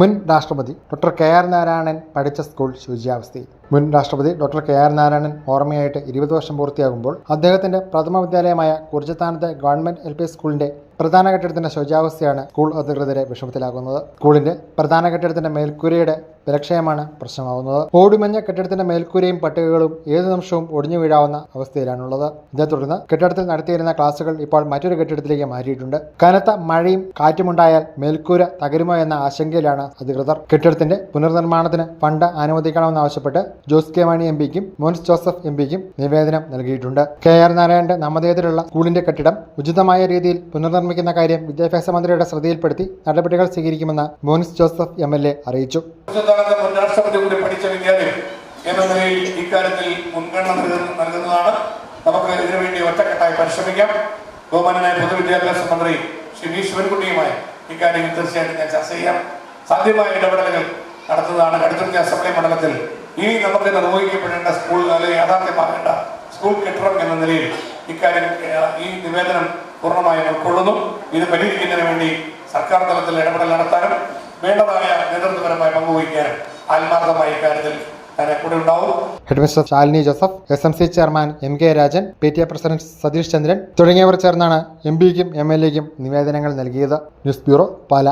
മുൻ രാഷ്ട്രപതി doctor K R Narayanan പഠിച്ച സ്കൂൾ ശുചിയാവസ്ഥയിൽ. മുൻ രാഷ്ട്രപതി ഡോക്ടർ കെ ആർ നാരായണൻ ഓർമ്മയായിട്ട് ഇരുപത് വർഷം പൂർത്തിയാകുമ്പോൾ അദ്ദേഹത്തിന്റെ പ്രഥമ വിദ്യാലയമായ കുറിച്ചത്താനത്തെ ഗവൺമെന്റ് എൽ പി സ്കൂളിന്റെ പ്രധാന കെട്ടിടത്തിന്റെ ശുചിയാവസ്ഥയാണ് സ്കൂൾ അധികൃതരെ വിഷമത്തിലാക്കുന്നത്. സ്കൂളിന്റെ പ്രധാന കെട്ടിടത്തിന്റെ മേൽക്കൂരയുടെ ബലക്ഷയമാണ് പ്രശ്നമാവുന്നത്. ഓടിമഞ്ഞ കെട്ടിടത്തിന്റെ മേൽക്കൂരയും പട്ടികകളും ഏതു നിമിഷവും ഒടിഞ്ഞു വീഴാവുന്ന അവസ്ഥയിലാണുള്ളത്. ഇതേ തുടർന്ന് കെട്ടിടത്തിൽ നടത്തിയിരുന്ന ക്ലാസുകൾ ഇപ്പോൾ മറ്റൊരു കെട്ടിടത്തിലേക്ക് മാറ്റിയിട്ടുണ്ട് കനത്ത മഴയും കാറ്റുമുണ്ടായാൽ മേൽക്കൂര തകരുമോ എന്ന ആശങ്കയിലാണ് അധികൃതർ. കെട്ടിടത്തിന്റെ പുനർനിർമ്മാണത്തിന് ഫണ്ട് അനുവദിക്കണമെന്നാവശ്യപ്പെട്ട് ജോസ് കെ മാണി എം പിക്കും മോൻസ് ജോസഫ് എം പിക്കും നിവേദനം നൽകിയിട്ടുണ്ട്. കെ ആർ നാരായണന്റെ നാമധേയത്തിലുള്ള സ്കൂളിന്റെ കെട്ടിടം ഉചിതമായ രീതിയിൽ പുനർനിർമ്മിക്കുന്ന കാര്യം വിദ്യാഭ്യാസ മന്ത്രിയുടെ ശ്രദ്ധയിൽപ്പെടുത്തി നടപടികൾ സ്വീകരിക്കുമെന്ന് മോൻസ് ജോസഫ് എ അറിയിച്ചു. ഉച്ചസ്ഥാനത്ത് മുൻ രാഷ്ട്രപതി കൂടി പഠിച്ച വിദ്യാലയം എന്ന നിലയിൽ ഇക്കാര്യത്തിൽ മുൻഗണന നൽകുന്നതാണ്. നമുക്ക് ഇതിനുവേണ്ടി ഒറ്റക്കെട്ടായി പരിശ്രമിക്കാം. ബഹുമാനായ പൊതുവിദ്യാഭ്യാസ മന്ത്രി ശ്രീ വി ശിവൻകുട്ടിയുമായി ഇക്കാര്യങ്ങൾ തീർച്ചയായിട്ടും ഞാൻ ചർച്ച ചെയ്യാം. സാധ്യമായ ഇടപെടലുകൾ നടത്തുന്നതാണ് കടുത്തുരുത്തി അസംബ്ലി മണ്ഡലത്തിൽ. ഇനി നമുക്ക് നിർവഹിക്കപ്പെടേണ്ട സ്കൂൾ അല്ലെങ്കിൽ യാഥാർത്ഥ്യമാകേണ്ട സ്കൂൾ കെട്ടിടം എന്ന നിലയിൽ ഇക്കാര്യം ഈ നിവേദനം പൂർണമായും ഉൾക്കൊള്ളുന്നു. ഇത് പരിഹരിക്കുന്നതിന് വേണ്ടി സർക്കാർ തലത്തിൽ ഇടപെടൽ നടത്താനും വേണ്ടതായ നേതൃത്വപരമായ പങ്കുവയ്ക്കാൻ ആത്മാർത്ഥമായ ഇക്കാര്യത്തിൽ headmistress Shalini Joseph S M C chairman M K Rajan P T A president Satheesh Chandran തുടങ്ങിയവർ ചേർന്നാണ് എം പിക്കും എം എൽ എക്കും നിവേദനങ്ങൾ നൽകിയത്. News bureau Pala.